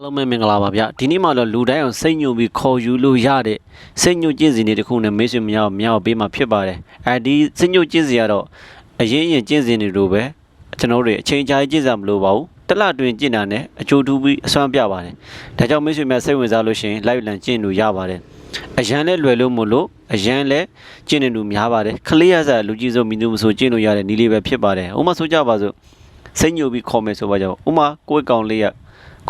အားလုံးပဲမင်္ဂလာပါဗျဒီနေ့မှတော့လူတိုင်းအောင်စိတ်ညိုပြီးခေါ်ယူလို့ရတဲ့စိတ်ညိုကျင့်စဉ်တွေတစ်ခုနဲ့မေးဆွေမြောက်မြောက်ပေးမှာဖြစ်ပါတယ်အဲဒီစိတ်ညိုကျင့်စဉ်ကတော့အရင်ရင်ကျင့်စဉ်တွေလိုပဲကျွန်တော်တို့တွေအချိန်ကြာကြီးကျင့်စားမလို့ပါဘူးတစ်လတွင်ကျင့်တာနဲ့အကျိုးထူးပြီးအစွမ်းပြပါတယ်ဒါကြောင့်မေးဆွေများစိတ်ဝင်စားလို့ရှိရင် live လန်ကျင့်လို့ရပါတယ်အရန်လဲလွယ်လို့မလို့အရန်လဲကျင့်နေလူများပါတယ်ခလေးရစားလူကြီးဆုံးမိသူမဆိုကျင့်လို့ရတဲ့နည်းလေးပဲဖြစ်ပါတယ်ဥပမာဆိုကြပါစို့စိတ်ညိုပြီးခေါ်မယ်ဆိုပါကြောဥပမာကိုယ့်ကောင်လေးက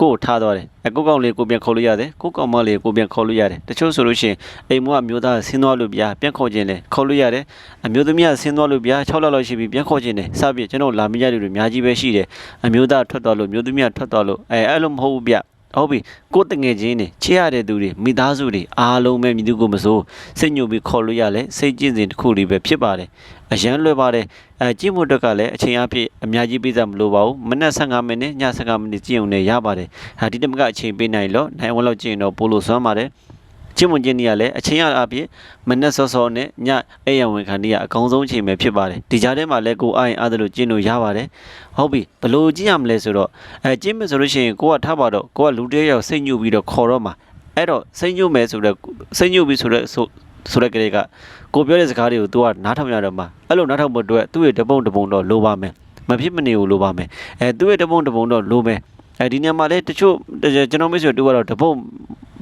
ကိုယ်ထားသွားတယ်အကိုကောင်လေးကိုပြန်ခေါ်လို့ရတယ်ကိုကောင်မလေးကိုပြန်ခေါ်လို့ရတယ်တချို့ဆိုလို့ရှိရင်အိမ်မကအမျိုးသားဆင်းသွားလို့ဗျာပြန်ခေါ်ခြင်းလေခေါ်လို့ရတယ်အမျိုးသမီးကဆင်းသွားလို့ဗျာ6လလောက်ရှိပြီပြန်ခေါ်ခြင်းလေစပြည့်ကျွန်တော်လာမရတဲ့လူတွေအများကြီးပဲရှိတယ်အမျိုးသားထွက်သွားလို့အမျိုးသမီးကထွက်သွားလို့အဲအဲ့လိုမဟုတ်ဘူးဗျ ဟုတ်ပြီကိုတငယ်ချင်းနေချစ်ရတဲ့သူတွေမိသားစုတွေအားလုံးပဲမြည်သူကိုမစိုးစိတ်ညှို့ပြီးခေါ်လို့ရလဲစိတ်ကျင့်စဉ်တစ်ခုလေးပဲဖြစ်ပါတယ်အရန်လွယ်ပါတယ်အဲကြည့်မှုတက်ကလည်းအချိန်အပြည့်အများကြီးပြစားမလို့ပါဘူးမနက်15မိနစ်ည15မိနစ်ကြည့်ုံနဲ့ရပါတယ်ဟာဒီတမကအချိန်ပေးနိုင်လို့နိုင်ဝက်လောက်ကြည့်ရင်တော့ပို့လို့စွမ်းပါတယ် ကျင့်ဝင်ခြင်းတွေကလည်းအချိန်အပြည့်မနက်စောစောနဲ့ညအိမ်ရဝင်ခံနေရအကောင်းဆုံးအချိန်ပဲဖြစ်ပါတယ်ဒီကြားထဲမှာလည်းကိုအားရင်အားသလိုကျင့်လို့ရပါတယ်ဟုတ်ပြီဘယ်လို့ကြည့်ရမလဲဆိုတော့အဲကျင့်မယ်ဆိုလို့ရှိရင်ကိုကထားပါတော့ကိုကလူတယောက်ယောက်စိတ်ညှို့ပြီးတော့ခေါ်တော့မှာအဲ့တော့စိတ်ညှို့မယ်ဆိုတော့စိတ်ညှို့ပြီးဆိုတော့ဆိုဆိုတဲ့ကလေးကကိုပြောတဲ့စကားတွေကို तू ကနားထောင်ရတော့မှာအဲ့လိုနားထောင်ဖို့အတွက်သူ့ရဲ့တပုံတပုံတော့လိုပါမယ်မဖြစ်မနေကိုလိုပါမယ်အဲသူ့ရဲ့တပုံတပုံတော့လိုမယ် အဲဒီနေရာမှာလည်းတချို့ကျွန်တော်မိတ်ဆွေတူကတော့တပုံ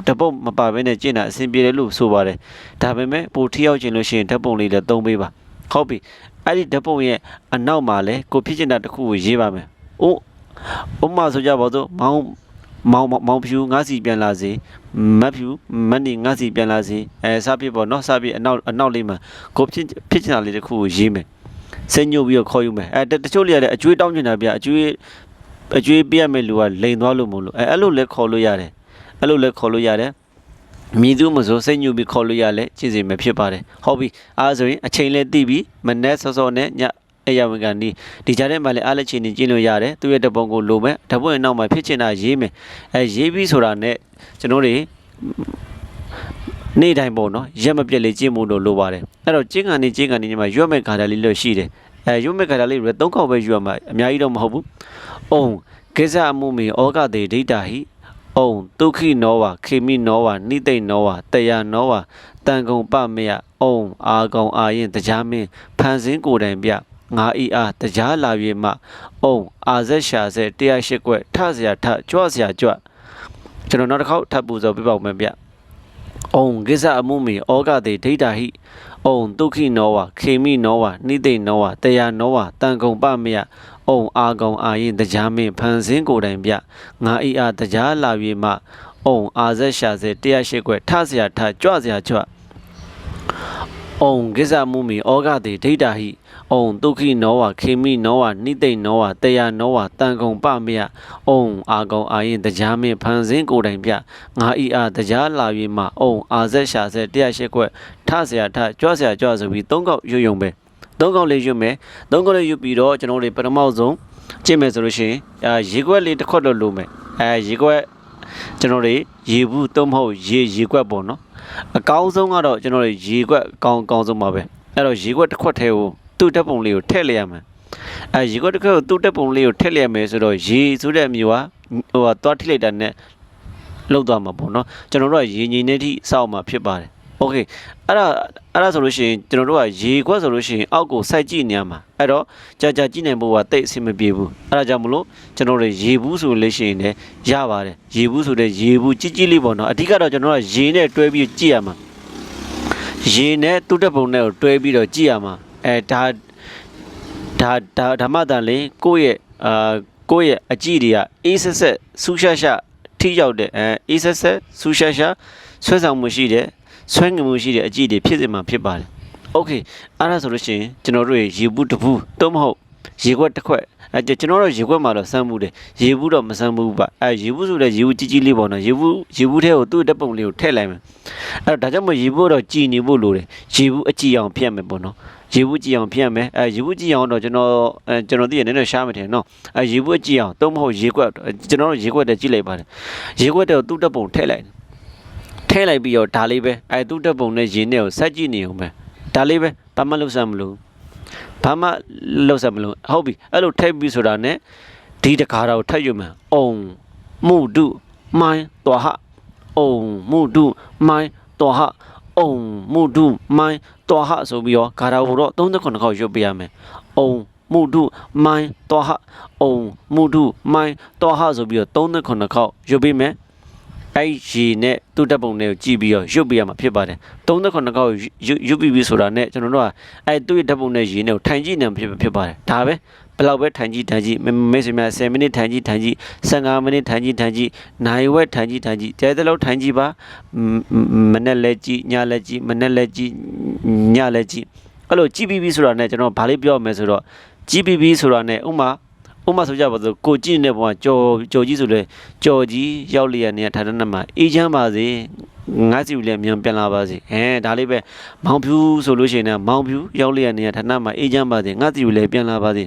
တပုတ်မပါဘဲနဲ့ကျင့်တာအဆင်ပြေတယ်လို့ဆိုပါတယ်ဒါပေမဲ့ပိုထိရောက်ခြင်းလို့ရှိရင်ဓာတ်ပုံလေးလည်းသုံးပေးပါဟုတ်ပြီအဲ့ဒီဓာတ်ပုံရဲ့အနောက်မှာလည်းကိုဖြစ်ချင်တာတစ်ခုကိုရေးပါမယ်အိုးဥပမာဆိုကြပါစို့မောင်မောင်မောင်ဖြူငါးစီပြန်လာစေမတ်ဖြူမတ်နေငါးစီပြန်လာစေအဲစပြပေါ့နော်စပြအနောက်အနောက်လေးမှာကိုဖြစ်ဖြစ်ချင်တာလေးတစ်ခုကိုရေးမယ်စိတ်ညှို့ပြီးတော့ခေါ်ယူမယ်အဲတချို့လေးကလည်းအကျွေးတောင်းချင်တာဗျအကျွေး အကျွေးပြရမယ့်လူကလိန်သွားလို့မလို့အဲအဲ့လိုလဲခေါ်လို့ရတယ်အဲ့လိုလဲခေါ်လို့ရတယ်မြည်သူမဆိုစိတ်ညှို့ပြီးခေါ်လို့ရလဲကြည့်စီမယ်ဖြစ်ပါတယ်ဟုတ်ပြီအားဆိုရင်အချိန်လေးတိပြီးမနေ့စောစောနဲ့ညအရာဝန်ကန်ဒီဒီကြားထဲမှာလည်းအားလက်ချင်းနေကျင်းလို့ရတယ်သူ့ရဲ့တပုံကိုလိုမယ်တပုံရဲ့နောက်မှာဖြစ်ချင်တာရေးမယ်အဲရေးပြီးဆိုတာနဲ့ကျွန်တော်တွေနေ့တိုင်းပေါ့နော်ရက်မပြတ်လေးကျင့်မှုလို့လိုပါတယ်အဲ့တော့ကျင့်ကန်နေကျင့်ကန်နေညမှာရွတ်မဲ့ခါတာလေးလို့ရှိတယ် အဲရုပ်မြက်ခန္ဓာလေးတွေ၃ခေါက်ပဲယူရမှာအများကြီးတော့မဟုတ်ဘူး။အုံကိစ္စအမှုမေဩကတေဒိဋ္ဌာဟိအုံဒုက္ခိနောဝခေမိနောဝနိသိနောဝတယနောဝတန်ကုံပမယအုံအာကုံအာရင်တရားမင်းဖန်ဆင်းကိုယ်တိုင်ပြငါဤအားတရားလာပြေမှအုံအာဇက်ရှာဆက်108ကွက်ထစရာထကြွစရာကြွကျွန်တော်နောက်တစ်ခေါက်ထပ်ပူဇော်ပြပါဦးမယ်ဗျ။ ။ဩံကိစ္စအမှုမီဩကတိဒိဋ္ဌာဟိ။ဩံဒုက္ခိနောဝခေမိနောဝနိသိနောဝတရားနောဝတန်ကုံပမယ။ဩံအာကုံအာရင်တရားမင်းဖန်ဆင်းကိုယ်တိုင်ပြ။ငါဤအားတရားလာ၍မှဩံအာဇက်ရှာစေတရားရှိခွဲထဆရာထကြွဆရာကြွ။ ။အုံကိစ္စမှုမီဩဃတိဒိဋ္ဌာဟိ။အုံဒုက္ခိနောဝခေမိနောဝနိသိဏောဝတယနောဝတန်ကုံပမယ။အုံအာကုံအာရင်တရားမင်းဖန်ဆင်းကိုယ်တိုင်ပြ။ငါဤအားတရားလာ၍မှအုံအာဆက်ရှာဆက်တရားရှိခွက်ထဆရာထကြွဆရာကြွဆိုပြီးသုံးကောက်ရွယုံပဲ။သုံးကောက်လေးရွတ်မယ်သုံးကောက်လေးရွတ်ပြီးတော့ကျွန်တော်တို့ပထမဆုံးကျင့်မယ်ဆိုလို့ရှိရင်အဲရေခွက်လေးတစ်ခွက်တော့လိုမယ်အဲရေခွက် ကျွန်တော်တွေရေဘူးသုံးမဟုတ်ရေရေကွက်ပေါ့နော်အကောင်းဆုံးကတော့ကျွန်တော်တွေရေကွက်အကောင်းအကောင်းဆုံးပါပဲအဲ့တော့ရေကွက်တစ်ခွက်ထဲကိုသူ့တက်ပုံလေးကိုထည့်လိုက်ရမယ်အဲရေကွက်တစ်ခွက်ကိုသူ့တက်ပုံလေးကိုထည့်လိုက်ရမယ်ဆိုတော့ရေဆိုတဲ့အမျိုးကဟိုကသွားထိလိုက်တာနဲ့လောက်သွားမှာပေါ့နော်ကျွန်တော်တို့ကရေငိမ့်နေထိစောက်မှာဖြစ်ပါတယ် โอเคအဲ့ဒါအဲ့ဒါဆိုလို့ရှိရင်ကျွန်တော်တို့ကရေခွက်ဆိုလို့ရှိရင်အောက်ကိုစိုက်ကြည့်နေရမှာအဲ့တော့ကြာကြာကြည့်နိုင်ဖို့ကတိတ်အဆင်မပြေဘူးအဲ့ဒါကြောင့်မလို့ကျွန်တော်တို့ရေဘူးဆိုလို့ရှိရင်လည်းရပါတယ်ရေဘူးဆိုတဲ့ရေဘူးကြီးကြီးလေးပေါ့နော်အဓိကတော့ကျွန်တော်ကရေနဲ့တွဲပြီးကြည့်ရမှာရေနဲ့သူ့တက်ပုံနဲ့ကိုတွဲပြီးတော့ကြည့်ရမှာအဲဒါဒါဒါဓမ္မတန်လေးကိုယ့်ရဲ့အာကိုယ့်ရဲ့အကြည့်တွေကအေးဆက်ဆက်ဆူရှာရှာထိရောက်တဲ့အဲအေးဆက်ဆက်ဆူရှာရှာဆွဲဆောင်မှုရှိတဲ့ ဆွဲငင်မှုရှိတဲ့အကြည့်တွေဖြစ်စေမှာဖြစ်ပါတယ်။ Okay အဲ့ဒါဆိုလို့ရှိရင်ကျွန်တော်တို့ရေဘူးတစ်ဘူးတော့မဟုတ်ရေခွက်တစ်ခွက်အဲကျွန်တော်တို့ရေခွက်မှာတော့စမ်းမှုတယ်ရေဘူးတော့မစမ်းဘူးပါအဲရေဘူးဆိုတဲ့ရေဘူးကြီးကြီးလေးပေါ့နော်ရေဘူးရေဘူးထဲကိုသူ့တက်ပုံလေးကိုထည့်လိုက်မယ်အဲ့တော့ဒါကြောင့်မို့ရေဘူးတော့ကြည်နေဖို့လိုတယ်ရေဘူးအကြည်အောင်ဖျက်မယ်ပေါ့နော်ရေဘူးကြည်အောင်ဖျက်မယ်အဲရေဘူးကြည်အောင်တော့ကျွန်တော်အဲကျွန်တော်သိရနည်းနည်းရှားမယ်ထင်နော်အဲရေဘူးကြည်အောင်တော့မဟုတ်ရေခွက်ကျွန်တော်တို့ရေခွက်တည်းကြည့်လိုက်ပါတယ်ရေခွက်တဲ့ကိုသူ့တက်ပုံထည့်လိုက် ထည့်လိုက်ပြီးတော့ဒါလေးပဲအဲသူ့တက်ပုံနဲ့ရင်းနဲ့ကိုဆက်ကြည့်နေအောင်ပဲဒါလေးပဲဘာမှလုပ်စမ်းမလို့ဘာမှလုပ်စမ်းမလို့ဟုတ်ပြီအဲ့လိုထည့်ပြီးဆိုတာနဲ့ဒီတကားတော့ထည့်ယူမယ်အုံမှုတုမိုင်းတော်ဟအုံမှုတုမိုင်းတော်ဟအုံမှုတုမိုင်းတော်ဟဆိုပြီးတော့ဂါရာကိုတော့39ခေါက်ရွတ်ပေးရမယ်အုံမှုတုမိုင်းတော်ဟအုံမှုတုမိုင်းတော်ဟဆိုပြီးတော့39ခေါက်ရွတ်ပေးမယ် အဲ့ရေနဲ့သူ့တပ်ပုံတွေကိုကြည့်ပြီးတော့ရွတ်ပြရမှာဖြစ်ပါတယ်39ကောက်ရွတ်ရွတ်ပြီးပြီဆိုတာနဲ့ကျွန်တော်တို့ကအဲ့သူ့ရဲ့တပ်ပုံနဲ့ရေနဲ့ကိုထိုင်ကြည့်နေမှာဖြစ်ဖြစ်ပါတယ်ဒါပဲဘယ်လောက်ပဲထိုင်ကြည့်ထိုင်ကြည့်မမေ့စမြ10မိနစ်ထိုင်ကြည့်ထိုင်ကြည့်15မိနစ်ထိုင်ကြည့်ထိုင်ကြည့်နိုင်ဝက်ထိုင်ကြည့်ထိုင်ကြည့်တဲတဲ့လောက်ထိုင်ကြည့်ပါမမနဲ့လက်ကြည့်ညလက်ကြည့်မနဲ့လက်ကြည့်ညလက်ကြည့်အဲ့လိုကြည့်ပြီးပြီဆိုတာနဲ့ကျွန်တော်ဗာလေးပြောရမယ်ဆိုတော့ကြည့်ပြီးပြီဆိုတာနဲ့ဥမာ ဥမာဆိုကြပါစို့ကိုကြည့်နေတဲ့ပုံကကြော်ကြော်ကြီးဆိုလေကြော်ကြီးရောက်လျက်နေဌာနမှာအေးချမ်းပါစေငါစီကိုလည်းမြန်ပြန်လာပါစေအဲဒါလေးပဲမောင်ဖြူဆိုလို့ရှိရင်လည်းမောင်ဖြူရောက်လျက်နေဌာနမှာအေးချမ်းပါစေငါစီကိုလည်းပြန်လာပါစေ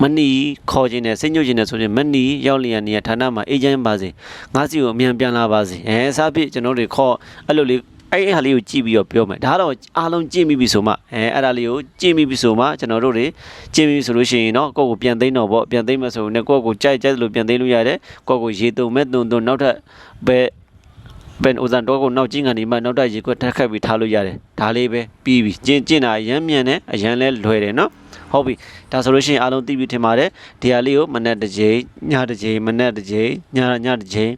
မနီခေါ်ခြင်းနဲ့စိတ်ညှို့ခြင်းနဲ့ဆိုရင်မနီရောက်လျက်နေဌာနမှာအေးချမ်းပါစေငါစီကိုအမြန်ပြန်လာပါစေအဲစသဖြင့်ကျွန်တော်တို့ခေါ်အဲ့လိုလေး အဲ့ဒီဟာလေးကိုကြည့်ပြီးတော့ပြောမယ်ဒါတော့အားလုံးကြည့်မိပြီဆိုမှအဲအဲ့ဒါလေးကိုကြည့်မိပြီဆိုမှကျွန်တော်တို့တွေကြည့်မိပြီဆိုလို့ရှိရင်တော့ကိုယ့်ကိုပြန်သိမ်းတော့ပေါ့ပြန်သိမ်းမှဆိုရင်လည်းကိုယ့်ကိုကြိုက်ကြိုက်လို့ပြန်သိမ်းလို့ရတယ်ကိုယ့်ကိုရေတုံမဲ့တုံတုံနောက်ထပ်ဘယ်ဘယ်ဥစံတော့ကိုနောက်ကျင်းကနေမှနောက်ထပ်ရေခွက်ထပ်ခတ်ပြီးထားလို့ရတယ်ဒါလေးပဲပြီးပြီကျင့်ကျင့်တာအရမ်းမြန်တယ်အရမ်းလဲလွယ်တယ်နော်ဟုတ်ပြီဒါဆိုလို့ရှိရင်အားလုံးသိပြီထင်ပါတယ်ဒီဟာလေးကိုမနေ့တစ်ချိန်ညတစ်ချိန်မနေ့တစ်ချိန်ညညတစ်ချိန်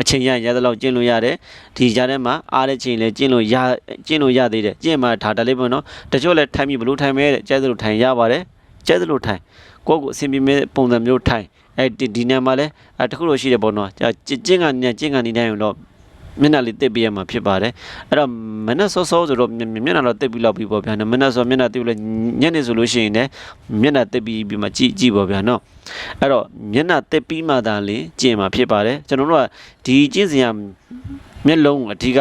အချိန်ရရသလောက်ကျင့်လို့ရတယ်ဒီကြားထဲမှာအားတဲ့ချိန်လဲကျင့်လို့ရကျင့်လို့ရသေးတယ်ကျင့်မှာဒါတလေးပေါ့နော်တချို့လဲထိုင်ပြီးဘလို့ထိုင်မဲတဲ့ကျဲသလိုထိုင်ရပါတယ်ကျဲသလိုထိုင်ကိုယ့်ကိုအဆင်ပြေမဲ့ပုံစံမျိုးထိုင်အဲဒီဒီနေရာမှာလဲအဲတခုလို့ရှိတယ်ပေါ့နော်ကျင့်ကျင့်ကနေကျင့်ကနေတိုင်းရင်တော့ မျက်နှာလေးတက်ပြရမှာဖြစ်ပါတယ်အဲ့တော့မနှက်စောစောဆိုတော့မျမျက်နှာတော့တက်ပြီးလောက်ပြီးပေါ့ဗျာနော်မနှက်စောမျက်နှာတက်ပြီးလဲညနေဆိုလို့ရှိရင်လည်းမျက်နှာတက်ပြီးပြီးမှကြည့်ကြည့်ပေါ့ဗျာနော်အဲ့တော့မျက်နှာတက်ပြီးမှသာလေကျင့်မှာဖြစ်ပါတယ်ကျွန်တော်တို့ကဒီကျင့်စဉ်ကမျက်လုံးအဓိက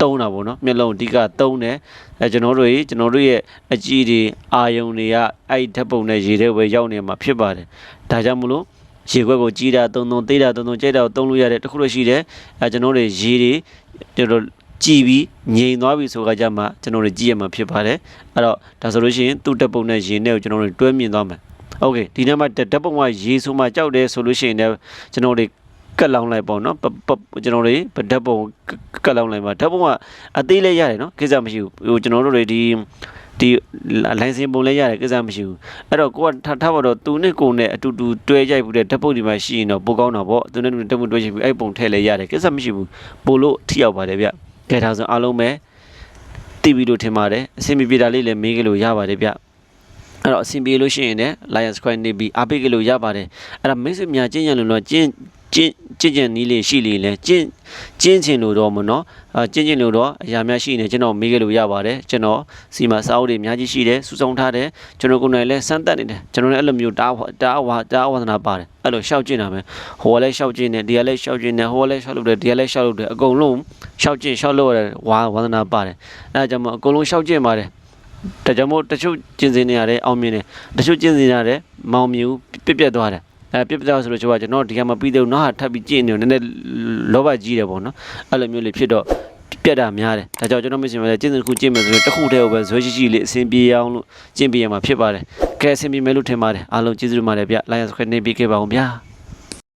တုံးတာပေါ့နော်မျက်လုံးအဓိကတုံးတယ်အဲကျွန်တော်တို့ရေကျွန်တော်တို့ရဲ့အကြည့်တွေအာယုံတွေကအဲ့ဒီဓာတ်ပုံနဲ့ရေထဲပဲရောက်နေမှာဖြစ်ပါတယ်ဒါကြောင့်မလို့ ရေခွက်ကိုကြီးတာတုံတုံသေးတာတုံတုံကြိုက်တာကိုတုံးလို့ရတယ်တခုလို့ရှိတယ်အဲကျွန်တော်တို့ရေတွေကျွန်တော်ကြည်ပြီးငြိမ်သွားပြီဆိုကြကြမှာကျွန်တော်တို့ကြည့်ရမှာဖြစ်ပါတယ်အဲ့တော့ဒါဆိုလို့ရှိရင်သူ့တက်ပုံနဲ့ရေနဲ့ကိုကျွန်တော်တို့တွဲမြင်သွားမယ်โอเคဒီနေ့မှာတက်ပုံကရေဆိုမှကြောက်တယ်ဆိုလို့ရှိရင်လည်းကျွန်တော်တို့ကတ်လောင်းလိုက်ပေါ့နော်ပပကျွန်တော်တို့ဓာတ်ပုံကတ်လောင်းလိုက်ပါဓာတ်ပုံကအသေးလေးရတယ်နော်ကိစ္စမရှိဘူးဟိုကျွန်တော်တို့တွေဒီ ဒီလိုင်စင်ပုံလဲရတယ်ကိစ္စမရှိဘူးအဲ့တော့ကိုကထားထားပါတော့သူနဲ့ကိုနဲ့အတူတူတွဲရိုက်ဘူးတဲ့ဓာတ်ပုံဒီမှာရှိရင်တော့ပိုကောင်းတာပေါ့သူနဲ့တူဓာတ်ပုံတွဲချိပြီးအဲ့ပုံထည့်လဲရတယ်ကိစ္စမရှိဘူးပိုလို့ထိရောက်ပါတယ်ဗျကဲဒါဆိုအားလုံးပဲတီဗီလို့ထင်ပါတယ်အဆင်ပြေတာလေးလည်းမေးကြလို့ရပါတယ်ဗျ အဲ့တော့အဆင်ပြေလို့ရှိရင်လည်း Lion Square နေပြီးအားပေးကြလို့ရပါတယ်အဲ့ဒါမိတ်ဆွေများကျင့်ရလို့တော့ကျင့်ကျင့်ကျင့်ကျင့်နီးလေးရှိလေလဲကျင့်ကျင့်ချင်လို့တော့မနော်အာကျင့်ချင်လို့တော့အရာများရှိနေကျွန်တော်မေးခဲ့လို့ရပါတယ်ကျွန်တော်စီမှာစာအုပ်တွေအများကြီးရှိတယ်စုဆောင်ထားတယ်ကျွန်တော်ကိုယ်တိုင်လည်းစမ်းသပ်နေတယ်ကျွန်တော်လည်းအဲ့လိုမျိုးတားတားဝါတားဝါသနာပါတယ်အဲ့လိုရှောက်ကျင့်တာပဲဟိုကလည်းရှောက်ကျင့်တယ်ဒီကလည်းရှောက်ကျင့်တယ်ဟိုကလည်းရှောက်လုပ်တယ်ဒီကလည်းရှောက်လုပ်တယ်အကုန်လုံးရှောက်ကျင့်ရှောက်လုပ်ရတယ်ဝါဝါသနာပါတယ်အဲ့ဒါကြောင့်မို့အကုန်လုံးရှောက်ကျင့်ပါတယ် ဒါကြောင့်မို့တချို့ကျင့်စဉ်တွေရတယ်အောင်မြင်တယ်တချို့ကျင့်စဉ်တွေရတယ်မောင်မြူပြက်ပြက်သွားတယ်အဲပြပြတော့ဆိုလို့ကျွန်တော်ဒီကမှာပြီးတော့နောက်ဟာထပ်ပြီးကြည့်နေတယ်နည်းနည်းလောဘကြီးတယ်ပေါ့နော်အဲ့လိုမျိုးလေးဖြစ်တော့ပြက်တာများတယ်ဒါကြောင့်ကျွန်တော်မရှင်မလဲကျင့်စဉ်တစ်ခုကျင့်မယ်ဆိုရင်တစ်ခုတည်းကိုပဲဇွဲရှိရှိလေးအဆင်ပြေအောင်လို့ကျင့်ပြရမှာဖြစ်ပါတယ်ကဲအဆင်ပြေမယ်လို့ထင်ပါတယ်အားလုံးကျေးဇူးတင်ပါတယ်ဗျ Lions Square နေပြီးခဲ့ပါအောင်ဗျာ